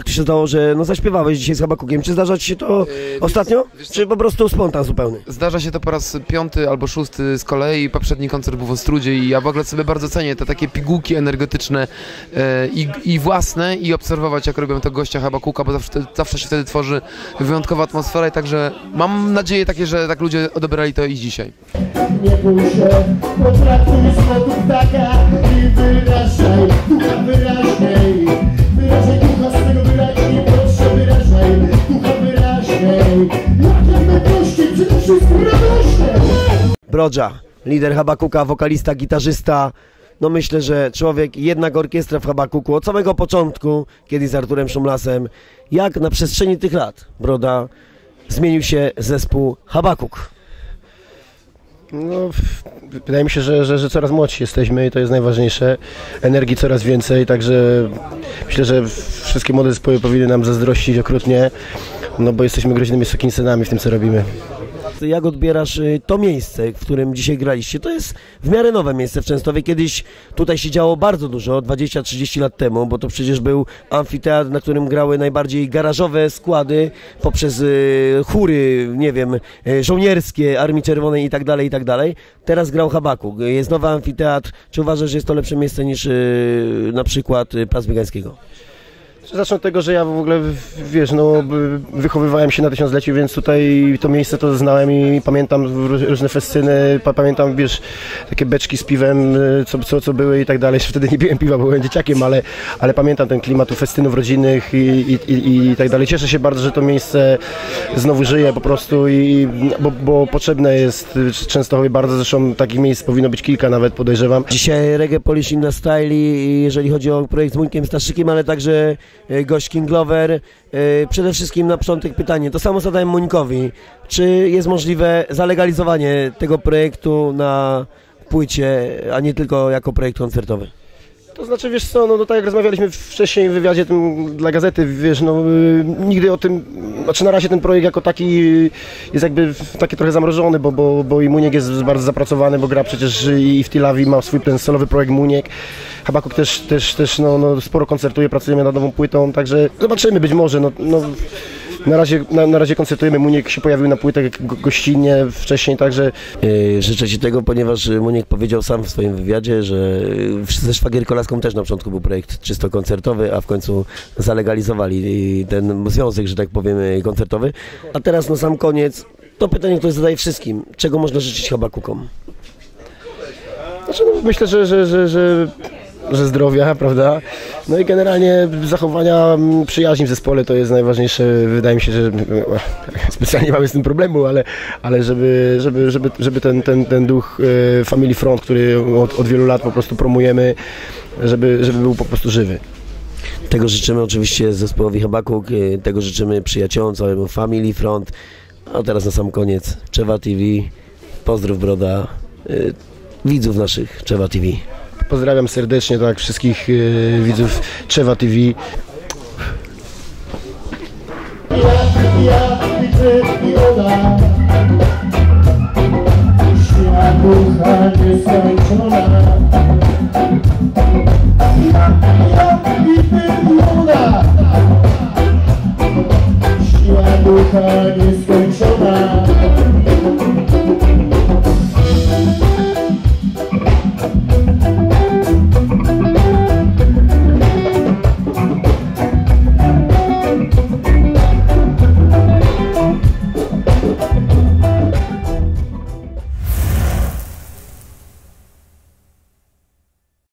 jak to się stało, że no zaśpiewałeś dzisiaj z Habakukiem? Czy zdarza ci się to ostatnio? wiesz? Czy po prostu spontan zupełny? Zdarza się to po raz piąty albo szósty z kolei. Poprzedni koncert był w Ostrudzie i ja w ogóle sobie bardzo cenię te takie pigułki energetyczne e, i, i własne i obserwować jak robią to gościa Habakuka, bo zawsze, zawsze się wtedy tworzy wyjątkowa atmosfera i także mam nadzieję takie, że tak ludzie odebrali to i dzisiaj. Nie bój się, potraktuj słotu ptaka i wyrażaj ducha wyraźniej. Brodża, lider Habakuka, wokalista, gitarzysta. No myślę, że człowiek, jednak orkiestra w Habakuku od samego początku, kiedy z Arturem Szumlasem, jak na przestrzeni tych lat, Broda, zmienił się zespół Habakuk. No, wydaje mi się, że, że, że coraz młodsi jesteśmy i to jest najważniejsze. Energii coraz więcej, także myślę, że wszystkie młode zespoły powinny nam zazdrościć okrutnie, no bo jesteśmy groźnymi sukinsynami w tym, co robimy. Jak odbierasz y, to miejsce, w którym dzisiaj graliście? To jest w miarę nowe miejsce w Częstowie. Kiedyś tutaj się działo bardzo dużo, 20-30 lat temu, bo to przecież był amfiteatr, na którym grały najbardziej garażowe składy poprzez y, chóry, nie wiem, y, żołnierskie, Armii Czerwonej i tak dalej, i tak dalej. Teraz grał Habakuk. Jest nowy amfiteatr. Czy uważasz, że jest to lepsze miejsce niż na przykład Plac Biegańskiego? Zacznę od tego, że ja w ogóle, wiesz, no, wychowywałem się na tysiącleciu, więc tutaj to miejsce to znałem i pamiętam ró- różne festyny, pa, pamiętam, wiesz, takie beczki z piwem, y, co, co, co były i tak dalej. Wtedy nie piłem piwa, byłem dzieciakiem, ale, ale pamiętam ten klimat festynów rodzinnych i, i, i, i tak dalej. Cieszę się bardzo, że to miejsce znowu żyje po prostu, i, bo, bo potrzebne jest y, Częstochowie bardzo, zresztą takich miejsc powinno być kilka nawet, podejrzewam. Dzisiaj Reggae Polish in the Style, jeżeli chodzi o projekt z Muńkiem Staszykiem, ale także gość King Glover. E, Przede wszystkim na początek pytanie, to samo zadałem Muńkowi. Czy jest możliwe zalegalizowanie tego projektu na płycie, a nie tylko jako projekt koncertowy? To znaczy, wiesz co, no, no tak jak rozmawialiśmy wcześniej w wywiadzie tym dla gazety, wiesz, no y, nigdy o tym, znaczy na razie ten projekt jako taki jest jakby taki trochę zamrożony, bo, bo, bo i Muniek jest bardzo zapracowany, bo gra przecież i w Tilawi ma swój ten solowy projekt Muniek. Habakuk też, też, też no, no, sporo koncertuje, pracujemy nad nową płytą, także zobaczymy być może, no, no na razie, na, na razie koncertujemy, Muniek się pojawił na płytach go, gościnnie wcześniej, także E, Życzę Ci tego, ponieważ e, Muniek powiedział sam w swoim wywiadzie, że e, ze Szwagierką Laską też na początku był projekt czysto koncertowy, a w końcu zalegalizowali ten związek, że tak powiem, e, koncertowy. A teraz na sam koniec, to pytanie, które zadaję wszystkim. Czego można życzyć Habakukom? Znaczy, no, myślę, że, że, że, że, że zdrowia, prawda? No i generalnie zachowania mm, przyjaźni w zespole to jest najważniejsze. Wydaje mi się, że e, specjalnie mamy z tym problemu, ale, ale żeby, żeby, żeby, żeby ten, ten, ten duch e, Family Front, który od, od wielu lat po prostu promujemy, żeby, żeby był po prostu żywy. Tego życzymy oczywiście zespołowi Habakuk, e, tego życzymy przyjaciołom, całemu Family Front. A teraz na sam koniec Czewa TV, pozdrów Broda, widzów naszych Czewa TV. Pozdrawiam serdecznie tak wszystkich yy, widzów Trzewa TV.